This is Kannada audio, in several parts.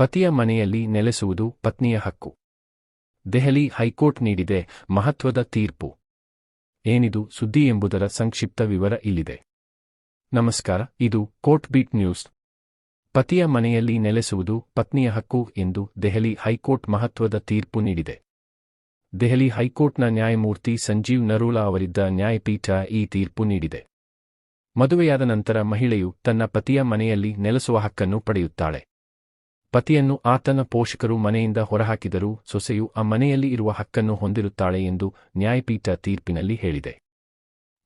ಪತಿಯ ಮನೆಯಲ್ಲಿ ನೆಲೆಸುವುದು ಪತ್ನಿಯ ಹಕ್ಕು. ದೆಹಲಿ ಹೈಕೋರ್ಟ್ ನೀಡಿದೆ ಮಹತ್ವದ ತೀರ್ಪು. ಏನಿದು ಸುದ್ದಿ ಎಂಬುದರ ಸಂಕ್ಷಿಪ್ತ ವಿವರ ಇಲ್ಲಿದೆ. ನಮಸ್ಕಾರ, ಇದು ಕೋರ್ಟ್ ಬೀಟ್ ನ್ಯೂಸ್. ಪತಿಯ ಮನೆಯಲ್ಲಿ ನೆಲೆಸುವುದು ಪತ್ನಿಯ ಹಕ್ಕು ಎಂದು ದೆಹಲಿ ಹೈಕೋರ್ಟ್ ಮಹತ್ವದ ತೀರ್ಪು ನೀಡಿದೆ. ದೆಹಲಿ ಹೈಕೋರ್ಟ್ನ ನ್ಯಾಯಮೂರ್ತಿ ಸಂಜೀವ್ ನರೂಲಾ ಅವರಿದ್ದ ನ್ಯಾಯಪೀಠ ಈ ತೀರ್ಪು ನೀಡಿದೆ. ಮದುವೆಯಾದ ನಂತರ ಮಹಿಳೆಯು ತನ್ನ ಪತಿಯ ಮನೆಯಲ್ಲಿ ನೆಲೆಸುವ ಹಕ್ಕನ್ನು ಪಡೆಯುತ್ತಾಳೆ. ಪತಿಯನ್ನು ಆತನ ಪೋಷಕರು ಮನೆಯಿಂದ ಹೊರಹಾಕಿದರೂ ಸೊಸೆಯು ಆ ಮನೆಯಲ್ಲಿ ಇರುವ ಹಕ್ಕನ್ನು ಹೊಂದಿರುತ್ತಾಳೆ ಎಂದು ನ್ಯಾಯಪೀಠ ತೀರ್ಪಿನಲ್ಲಿ ಹೇಳಿದೆ.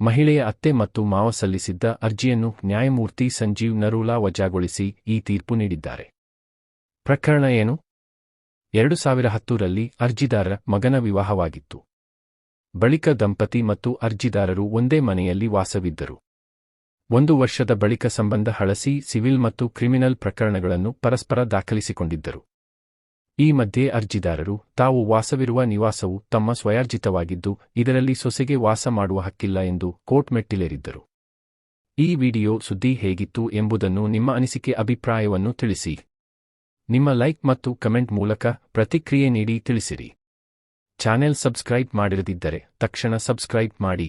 ಮಹಿಳೆಯ ಅತ್ತೆ ಮತ್ತು ಮಾವ ಸಲ್ಲಿಸಿದ್ದ ಅರ್ಜಿಯನ್ನು ನ್ಯಾಯಮೂರ್ತಿ ಸಂಜೀವ್ ನರೂಲಾ ವಜಾಗೊಳಿಸಿ ಈ ತೀರ್ಪು ನೀಡಿದ್ದಾರೆ. ಪ್ರಕರಣ ಏನು? ಎರಡು ಸಾವಿರ ಹತ್ತರಲ್ಲಿ ಅರ್ಜಿದಾರ ಮಗನ ವಿವಾಹವಾಗಿತ್ತು. ಬಳಿಕ ದಂಪತಿ ಮತ್ತು ಅರ್ಜಿದಾರರು ಒಂದೇ ಮನೆಯಲ್ಲಿ ವಾಸವಿದ್ದರು. ಒಂದು ವರ್ಷದ ಬಳಿಕ ಸಂಬಂಧ ಹಳಸಿ ಸಿವಿಲ್ ಮತ್ತು ಕ್ರಿಮಿನಲ್ ಪ್ರಕರಣಗಳನ್ನು ಪರಸ್ಪರ ದಾಖಲಿಸಿಕೊಂಡಿದ್ದರು. ಈ ಮಧ್ಯೆ ಅರ್ಜಿದಾರರು, ತಾವು ವಾಸವಿರುವ ನಿವಾಸವು ತಮ್ಮ ಸ್ವಯಾರ್ಜಿತವಾಗಿದ್ದು, ಇದರಲ್ಲಿ ಸೊಸೆಗೆ ವಾಸ ಮಾಡುವ ಹಕ್ಕಿಲ್ಲ ಎಂದು ಕೋರ್ಟ್ ಮೆಟ್ಟಿಲೇರಿದ್ದರು. ಈ ವಿಡಿಯೋ ಸುದ್ದಿ ಹೇಗಿತ್ತು ಎಂಬುದನ್ನು ನಿಮ್ಮ ಅನಿಸಿಕೆ ಅಭಿಪ್ರಾಯವನ್ನು ತಿಳಿಸಿ. ನಿಮ್ಮ ಲೈಕ್ ಮತ್ತು ಕಮೆಂಟ್ ಮೂಲಕ ಪ್ರತಿಕ್ರಿಯೆ ನೀಡಿ ತಿಳಿಸಿರಿ. ಚಾನೆಲ್ ಸಬ್ಸ್ಕ್ರೈಬ್ ಮಾಡಿರದಿದ್ದರೆ ತಕ್ಷಣ ಸಬ್ಸ್ಕ್ರೈಬ್ ಮಾಡಿ.